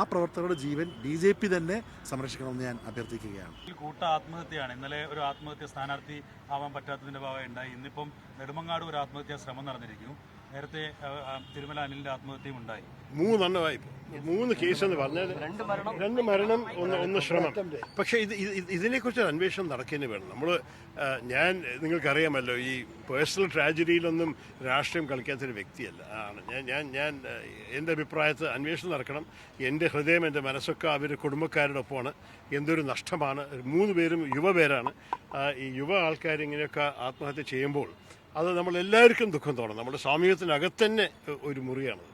ആ പ്രവർത്തകരുടെ ജീവൻ B J P തന്നെ സംരക്ഷിക്കണമെന്ന് ഞാൻ അഭ്യർത്ഥിക്കുകയാണ്. കൂട്ട ആത്മഹത്യയാണ്. ഇന്നലെ ഒരു ആത്മഹത്യ സ്ഥാനാർത്ഥി ആവാൻ പറ്റാത്തതിന്റെ ഭാഗമായി ഉണ്ടായി. ഇന്നിപ്പം നെടുമങ്ങാട് ഒരു ആത്മഹത്യാ ശ്രമം നടന്നിരിക്കുന്നു. നേരത്തെ തിരുമല അനിലിന്റെ ആത്മഹത്യയും ഉണ്ടായി. മൂന്നെണ്ണമായി മൂന്ന് കേസ് എന്ന് പറഞ്ഞാൽ രണ്ട് മരണം. ഒന്ന് ഒന്ന് ശ്രമം. പക്ഷേ ഇത് ഇത് ഇത് ഇതിനെക്കുറിച്ച് ഒരു അന്വേഷണം നടക്കേണ്ടി വേണം നമ്മൾ ഞാൻ നിങ്ങൾക്കറിയാമല്ലോ ഈ പേഴ്സണൽ ട്രാജഡിയിലൊന്നും രാഷ്ട്രീയം കളിക്കാത്തൊരു വ്യക്തിയല്ല. ആണ് ഞാൻ ഞാൻ ഞാൻ എന്റെ അഭിപ്രായത്തിൽ അന്വേഷണം നടക്കണം. എന്റെ ഹൃദയം എന്റെ മനസ്സൊക്കെ അവരുടെ കുടുംബക്കാരുടെ ഒപ്പമാണ്. എന്തൊരു നഷ്ടമാണ്. മൂന്ന് പേരും യുവപേരാണ് ഈ യുവ ആൾക്കാർ ഇങ്ങനെയൊക്കെ ആത്മഹത്യ ചെയ്യുമ്പോൾ അത് നമ്മൾ എല്ലാവർക്കും ദുഃഖം തോന്നും. നമ്മുടെ സാമൂഹ്യത്തിനകത്ത് തന്നെ ഒരു മുറിയാണ്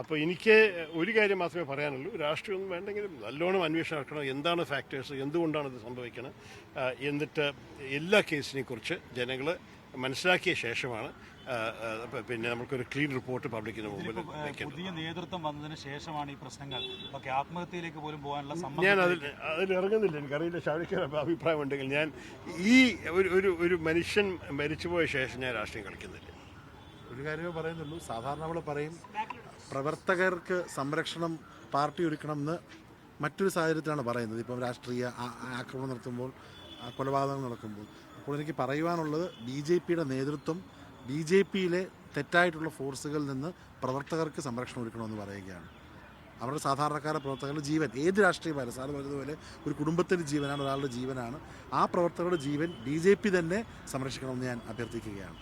അപ്പോൾ എനിക്ക് ഒരു കാര്യം മാത്രമേ പറയാനുള്ളൂ. രാഷ്ട്രീയമൊന്നും വേണ്ടെങ്കിലും നല്ലോണം അന്വേഷണം നടക്കണം. എന്താണ് ഫാക്ടേഴ്സ് എന്തുകൊണ്ടാണ് ഇത് സംഭവിക്കുന്നത് എന്നിട്ട് എല്ലാ കേസിനെ കുറിച്ച് ജനങ്ങൾ മനസ്സിലാക്കിയ ശേഷമാണ് പിന്നെ നമുക്കൊരു ക്ലീൻ റിപ്പോർട്ട് പബ്ലിക്കിന് മുമ്പിൽ പുതിയ നേതൃത്വം വന്നതിന് ശേഷമാണ് ഈ പ്രശ്നങ്ങൾ. ഓക്കെ ആത്മഹത്യയിലേക്ക് പോലും പോകാനുള്ള ഞാൻ അതിൽ അതിൽ ഇറങ്ങുന്നില്ല. എനിക്കറിയില്ല ഷാവിക്ക് അഭിപ്രായം ഉണ്ടെങ്കിൽ ഞാൻ ഈ ഒരു ഒരു ഒരു മനുഷ്യൻ മരിച്ചുപോയ ശേഷം ഞാൻ രാഷ്ട്രീയം കളിക്കുന്നില്ല. ഒരു കാര്യമേ പറയുന്നുള്ളൂ. സാധാരണ നമ്മൾ പറയും പ്രവർത്തകർക്ക് സംരക്ഷണം പാർട്ടി ഒരുക്കണമെന്ന് മറ്റൊരു സാഹചര്യത്തിലാണ് പറയുന്നത്. ഇപ്പം രാഷ്ട്രീയ ആക്രമണം നടത്തുമ്പോൾ കൊലപാതകം നടക്കുമ്പോൾ. അപ്പോൾ എനിക്ക് പറയുവാനുള്ളത് ബി ജെ പിയുടെ നേതൃത്വം ബി ജെ പിയിലെ തെറ്റായിട്ടുള്ള ഫോഴ്സുകളിൽ നിന്ന് പ്രവർത്തകർക്ക് സംരക്ഷണം ഒരുക്കണമെന്ന് പറയുകയാണ്. അവരുടെ സാധാരണക്കാരുടെ പ്രവർത്തകരുടെ ജീവൻ ഏത് രാഷ്ട്രീയമായാലും സാറ് പറഞ്ഞതുപോലെ ഒരു കുടുംബത്തിന്റെ ജീവനാണ് ഒരാളുടെ ജീവനാണ്. ആ പ്രവർത്തകരുടെ ജീവൻ ബി ജെ പി തന്നെ സംരക്ഷിക്കണമെന്ന് ഞാൻ അഭ്യർത്ഥിക്കുകയാണ്.